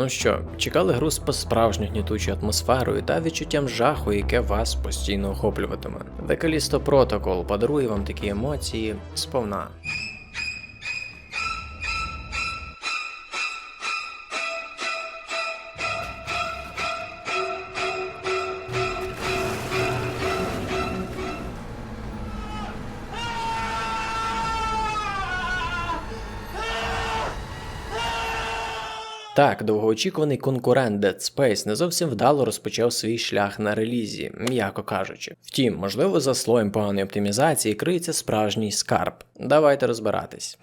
Ну що, чекали гру з по-справжню гнітучою атмосферою та відчуттям жаху, яке вас постійно охоплюватиме. Callisto Protocol подарує вам такі емоції сповна. Так, довгоочікуваний конкурент Dead Space не зовсім вдало розпочав свій шлях на релізі, м'яко кажучи. Втім, можливо, за слоєм поганої оптимізації криється справжній скарб. Давайте розбиратись.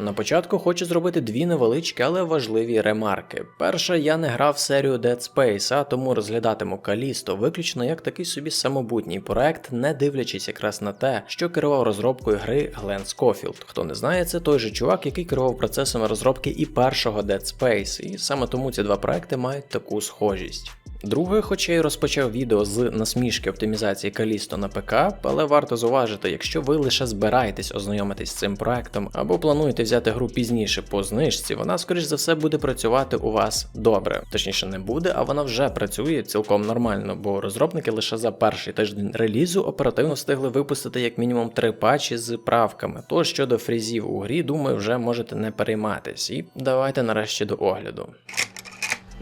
На початку хочу зробити дві невеличкі, але важливі ремарки. Перша, я не грав серію Dead Space, а тому розглядатиму Калісто виключно як такий собі самобутній проект, не дивлячись якраз на те, що керував розробкою гри Глен Скофілд. Хто не знає, це той же чувак, який керував процесами розробки і першого Dead Space, і саме тому ці два проекти мають таку схожість. Друге, хоча й розпочав відео з насмішки оптимізації Калісто на ПК, але варто зауважити, якщо ви лише збираєтесь ознайомитись з цим проектом або плануєте взяти гру пізніше по знижці, вона скоріш за все буде працювати у вас добре. Точніше, не буде, а вона вже працює цілком нормально, бо розробники лише за перший тиждень релізу оперативно встигли випустити як мінімум три патчі з правками. То щодо фрізів у грі, думаю, вже можете не перейматись. І давайте нарешті до огляду.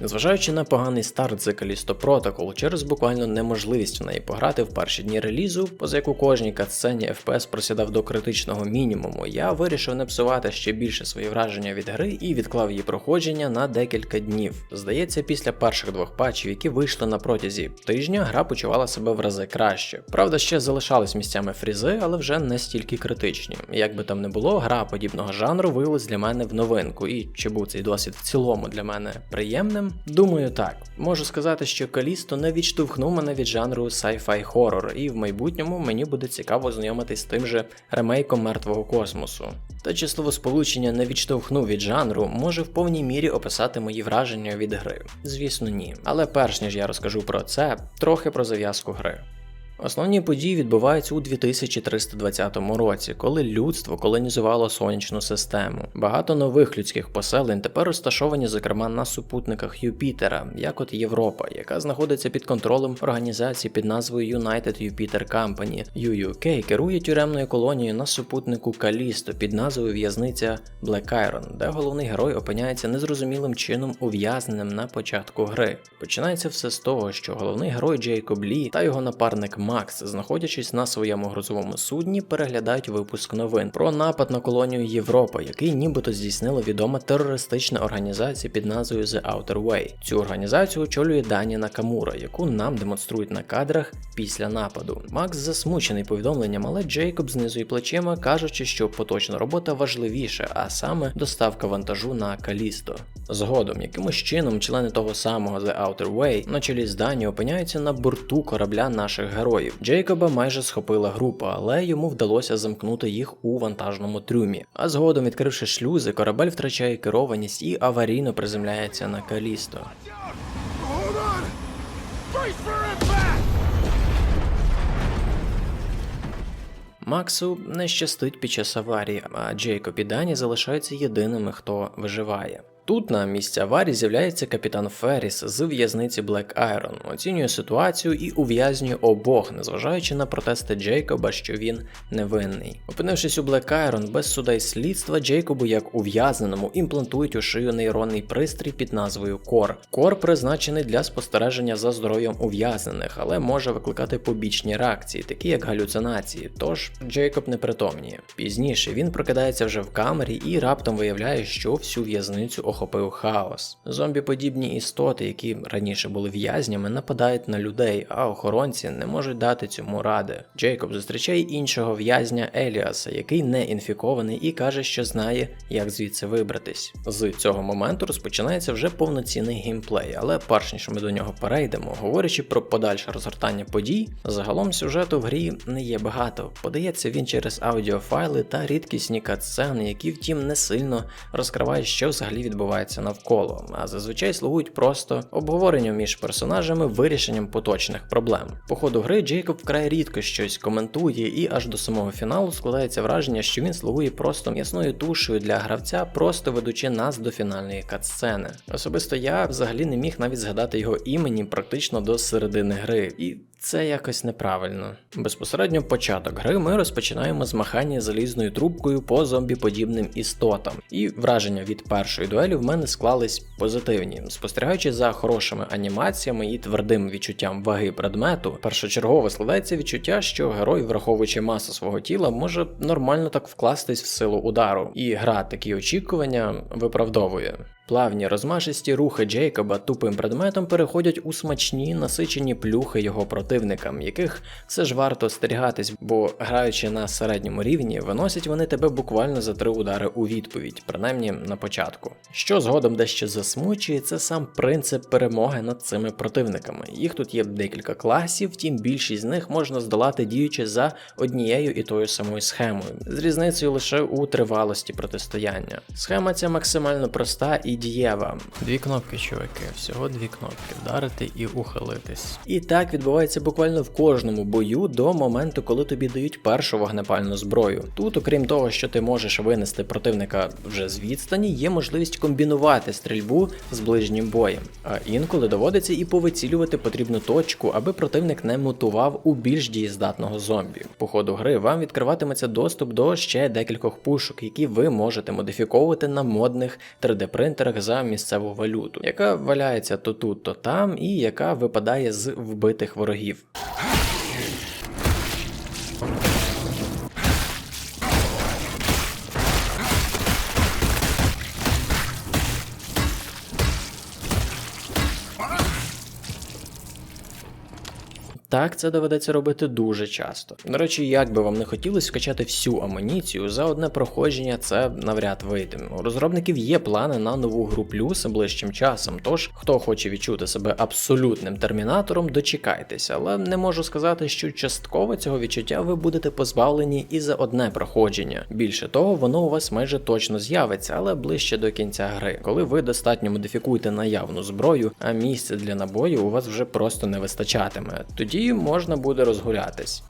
Незважаючи на поганий старт The Callisto Protocol, через буквально неможливість в неї пограти в перші дні релізу, поза яку кожній катсцені FPS просідав до критичного мінімуму, я вирішив не псувати ще більше свої враження від гри і відклав її проходження на декілька днів. Здається, після перших двох патчів, які вийшли на протязі тижня, гра почувала себе в рази краще. Правда, ще залишались місцями фрізи, але вже не стільки критичні. Як би там не було, гра подібного жанру виявилась для мене в новинку, і чи був цей досвід в цілому для мене приємним? Думаю, так. Можу сказати, що Калісто не відштовхнув мене від жанру sci-fi хоррор, і в майбутньому мені буде цікаво знайомитись з тим же ремейком мертвого космосу. Та чи словосполучення не відштовхнув від жанру може в повній мірі описати мої враження від гри. Звісно, ні. Але перш ніж я розкажу про це, трохи про зав'язку гри. Основні події відбуваються у 2320 році, коли людство колонізувало сонячну систему. Багато нових людських поселень тепер розташовані, зокрема, на супутниках Юпітера, як от Європа, яка знаходиться під контролем організації під назвою United Jupiter Company. UUK керує тюремною колонією на супутнику Калісто під назвою В'язниця Black Iron, де головний герой опиняється незрозумілим чином ув'язненим на початку гри. Починається все з того, що головний герой Джейкоб Лі та його напарник Макс, знаходячись на своєму грузовому судні, переглядають випуск новин про напад на колонію Європа, який нібито здійснила відома терористична організація під назвою The Outer Way. Цю організацію очолює Дані Накамура, яку нам демонструють на кадрах після нападу. Макс засмучений повідомленням, але Джейкоб знизує плечима, кажучи, що поточна робота важливіша, а саме доставка вантажу на Калісто. Згодом, якимось чином, члени того самого The Outer Way на чолі з Дані опиняються на борту корабля наших героїв. Джейкоба майже схопила група, але йому вдалося замкнути їх у вантажному трюмі. А згодом, відкривши шлюзи, корабель втрачає керованість і аварійно приземляється на Калісто. Максу не щастить під час аварії, а Джейкоб і Дані залишаються єдиними, хто виживає. Тут на місці аварії з'являється капітан Ферріс з в'язниці Black Iron, оцінює ситуацію і ув'язнює обох, незважаючи на протести Джейкоба, що він невинний. Опинившись у Black Iron без суда й слідства, Джейкобу як ув'язненому імплантують у шию нейронний пристрій під назвою Кор. Кор призначений для спостереження за здоров'ям ув'язнених, але може викликати побічні реакції, такі як галюцинації. Тож Джейкоб не притомніє. Пізніше він прокидається вже в камері і раптом виявляє, що всю в'язницю охопив хаос. Зомбі-подібні істоти, які раніше були в'язнями, нападають на людей, а охоронці не можуть дати цьому ради. Джейкоб зустрічає іншого в'язня Еліаса, який не інфікований і каже, що знає, як звідси вибратись. З цього моменту розпочинається вже повноцінний геймплей, але перш ніж ми до нього перейдемо, говорячи про подальше розгортання подій, загалом сюжету в грі не є багато. Подається він через аудіофайли та рідкісні катсцени, які, втім, не сильно розкривають, що взагалі відбувається відбувається навколо, а зазвичай слугують просто обговоренням між персонажами, вирішенням поточних проблем. По ходу гри Джейкоб вкрай рідко щось коментує, і аж до самого фіналу складається враження, що він слугує просто м'ясною тушею для гравця, просто ведучи нас до фінальної катсцени. Особисто я взагалі не міг навіть згадати його імені практично до середини гри. І це якось неправильно. Безпосередньо початок гри ми розпочинаємо з махання залізною трубкою по зомбі-подібним істотам, і враження від першої дуелі в мене склались позитивні. Спостерігаючи за хорошими анімаціями і твердим відчуттям ваги предмету, першочергово складається відчуття, що герой, враховуючи масу свого тіла, може нормально так вкластись в силу удару, і гра такі очікування виправдовує. Плавні розмашисті рухи Джейкоба тупим предметом переходять у смачні насичені плюхи його противникам, яких все ж варто остерігатись, бо граючи на середньому рівні, виносять вони тебе буквально за три удари у відповідь, принаймні на початку. Що згодом дещо засмучує, це сам принцип перемоги над цими противниками. Їх тут є декілька класів, втім більшість з них можна здолати діючи за однією і тою самою схемою, з різницею лише у тривалості протистояння. Схема ця максимально проста і дієва. Дві кнопки, чуваки, всього дві кнопки вдарити і ухилитись. І так відбувається буквально в кожному бою до моменту, коли тобі дають першу вогнепальну зброю. Тут, окрім того, що ти можеш винести противника вже з відстані, є можливість комбінувати стрільбу з ближнім боєм. А інколи доводиться і повицілювати потрібну точку, аби противник не мутував у більш дієздатного зомбі. По ходу гри вам відкриватиметься доступ до ще декількох пушок, які ви можете модифіковувати на модних 3D-принтерах за місцеву валюту, яка валяється то тут, то там, і яка випадає з вбитих ворогів. Так, це доведеться робити дуже часто. До речі, як би вам не хотілося скачати всю амуніцію, за одне проходження це навряд вийде. У розробників є плани на нову гру плюс ближчим часом. Тож, хто хоче відчути себе абсолютним термінатором, дочекайтеся, але не можу сказати, що частково цього відчуття ви будете позбавлені і за одне проходження. Більше того, воно у вас майже точно з'явиться, але ближче до кінця гри, коли ви достатньо модифікуєте наявну зброю, а місця для набою у вас вже просто не вистачатиме. Тоді можна буде розгулятись.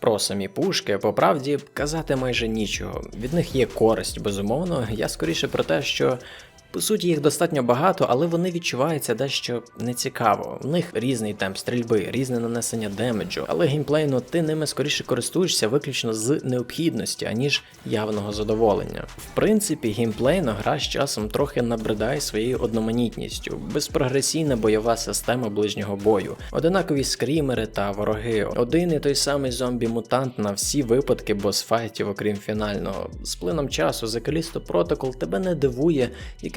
Про самі пушки, по правді, казати майже нічого. Від них є користь, безумовно. Я скоріше про те, що по суті їх достатньо багато, але вони відчуваються дещо нецікаво. У них різний темп стрільби, різне нанесення демеджу, але геймплейно ти ними скоріше користуєшся виключно з необхідності, аніж явного задоволення. В принципі, геймплейно гра з часом трохи набридає своєю одноманітністю, безпрогресійна бойова система ближнього бою, одинакові скрімери та вороги, один і той самий зомбі-мутант на всі випадки босфайтів, окрім фінального. З плином часу The Protocol тебе не дивує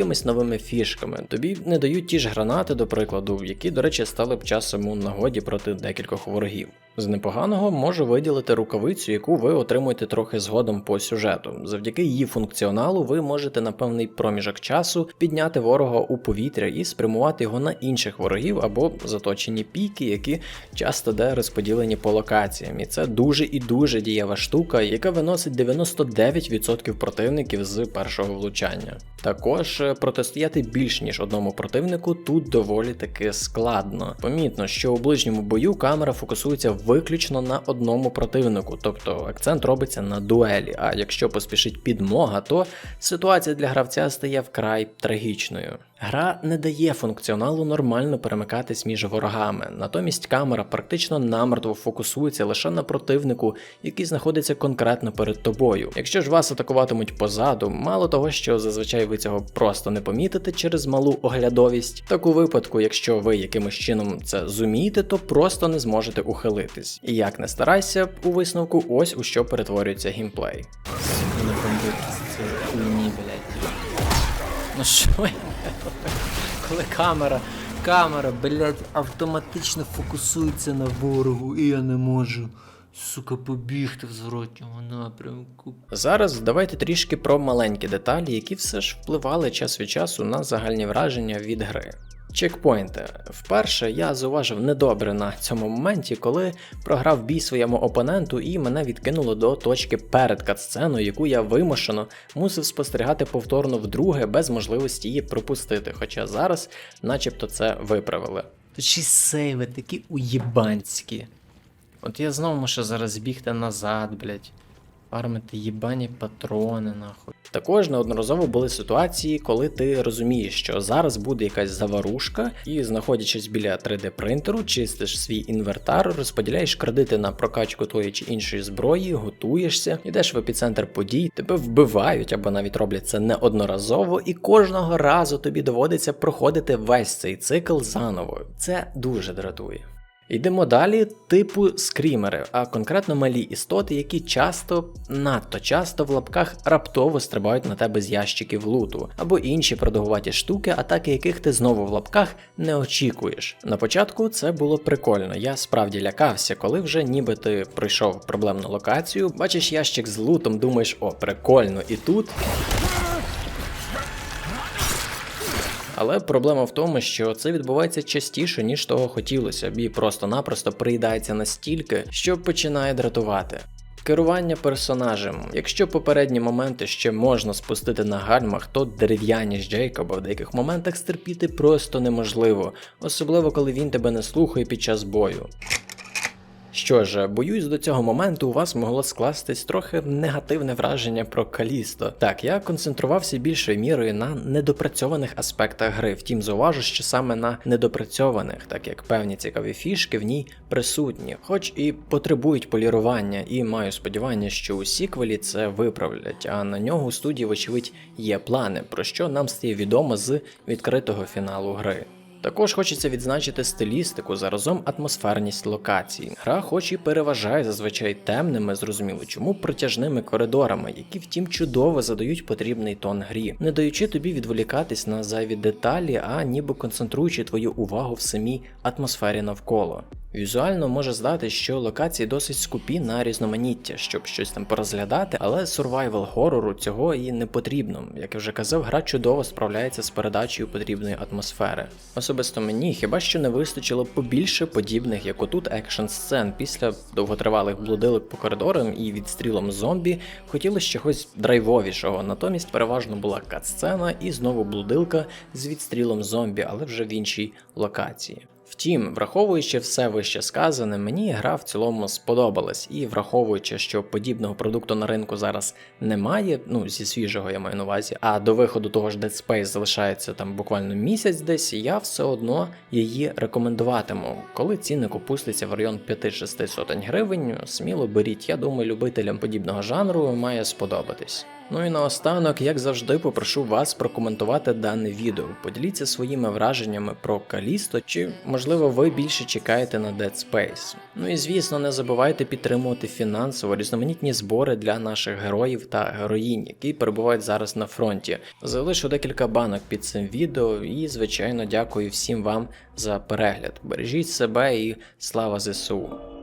якимись новими фішками. Тобі не дають ті ж гранати, до прикладу, які, до речі, стали б часом у нагоді проти декількох ворогів. З непоганого можу виділити рукавицю, яку ви отримуєте трохи згодом по сюжету. Завдяки її функціоналу ви можете на певний проміжок часу підняти ворога у повітря і спрямувати його на інших ворогів або заточені піки, які часто де розподілені по локаціям. І це дуже і дуже дієва штука, яка виносить 99% противників з першого влучання. Також е, протистояти більш ніж одному противнику тут доволі таки складно. Помітно, що у ближньому бою камера фокусується виключно на одному противнику, тобто акцент робиться на дуелі. А якщо поспішить підмога, то ситуація для гравця стає вкрай трагічною. Гра не дає функціоналу нормально перемикатись між ворогами, натомість камера практично намертво фокусується лише на противнику, який знаходиться конкретно перед тобою. Якщо ж вас атакуватимуть позаду, мало того, що зазвичай ви цього просто не помітите через малу оглядовість, так у випадку, якщо ви якимось чином це зумієте, то просто не зможете ухилитись. І як не старайся, у висновку ось у що перетворюється геймплей. Ну що я? Коли камера, камера, блядь, автоматично фокусується на ворогу, і я не можу, сука, побігти в зворотньому напрямку. Зараз давайте трішки про маленькі деталі, які все ж впливали час від часу на загальні враження від гри. Чекпоінти. Вперше я зауважив недобре на цьому моменті, коли програв бій своєму опоненту і мене відкинуло до точки перед катсценою, яку я вимушено мусив спостерігати повторно вдруге без можливості її пропустити. Хоча зараз, начебто, це виправили. Й сейви такі уєбанські. От я знову мушу зараз бігти назад, блядь. Фармити їбані патрони, нахуй. Також неодноразово були ситуації, коли ти розумієш, що зараз буде якась заварушка, і знаходячись біля 3D принтеру, чистиш свій інвертар, розподіляєш кредити на прокачку тої чи іншої зброї, готуєшся, йдеш в епіцентр подій, тебе вбивають або навіть роблять це неодноразово, і кожного разу тобі доводиться проходити весь цей цикл заново. Це дуже дратує. Йдемо далі, типу скрімери, а конкретно малі істоти, які часто, надто часто в лапках раптово стрибають на тебе з ящиків луту, або інші продовгуваті штуки, атаки яких ти знову в лапках не очікуєш. На початку це було прикольно, я справді лякався, коли вже ніби ти пройшов проблемну локацію, бачиш ящик з лутом, думаєш, о, прикольно, і тут. Але проблема в тому, що це відбувається частіше, ніж того хотілося і просто-напросто приїдається настільки, що починає дратувати. Керування персонажем. Якщо попередні моменти ще можна спустити на гальмах, то дерев'яні з Джейкоба в деяких моментах стерпіти просто неможливо, особливо коли він тебе не слухає під час бою. Що ж, боюсь, до цього моменту у вас могло скластись трохи негативне враження про Калісто. Так, я концентрувався більшою мірою на недопрацьованих аспектах гри, втім зауважу, що саме на недопрацьованих, так як певні цікаві фішки в ній присутні, хоч і потребують полірування, і маю сподівання, що у сіквелі це виправлять, а на нього у студії, вочевидь, є плани, про що нам стає відомо з відкритого фіналу гри. Також хочеться відзначити стилістику, заразом атмосферність локацій. Гра хоч і переважає зазвичай темними, зрозуміло чому протяжними коридорами, які втім чудово задають потрібний тон грі, не даючи тобі відволікатись на зайві деталі, а ніби концентруючи твою увагу в самій атмосфері навколо. Візуально може здати, що локації досить скупі на різноманіття, щоб щось там порозглядати, але survival хорору цього і не потрібно. Як я вже казав, гра чудово справляється з передачею потрібної атмосфери. Особисто мені хіба що не вистачило побільше подібних, як отут екшн сцен після довготривалих блудилок по коридорам і відстрілом зомбі хотілося чогось драйвовішого. Натомість переважно була кат-сцена і знову блудилка з відстрілом зомбі, але вже в іншій локації. Втім, враховуючи все вище сказане, мені гра в цілому сподобалась, і враховуючи, що подібного продукту на ринку зараз немає, ну зі свіжого я маю на увазі, а до виходу того ж Dead Space залишається там буквально місяць десь, я все одно її рекомендуватиму. Коли цінник опуститься в район 5-6 сотень гривень, сміло беріть. Я думаю, любителям подібного жанру має сподобатись. Ну і наостанок, як завжди, попрошу вас прокоментувати дане відео. Поділіться своїми враженнями про Калісто, чи можливо ви більше чекаєте на Dead Space. Ну і звісно, не забувайте підтримувати фінансово різноманітні збори для наших героїв та героїнь, які перебувають зараз на фронті. Залишу декілька банок під цим відео і, звичайно, дякую всім вам за перегляд. Бережіть себе і слава ЗСУ!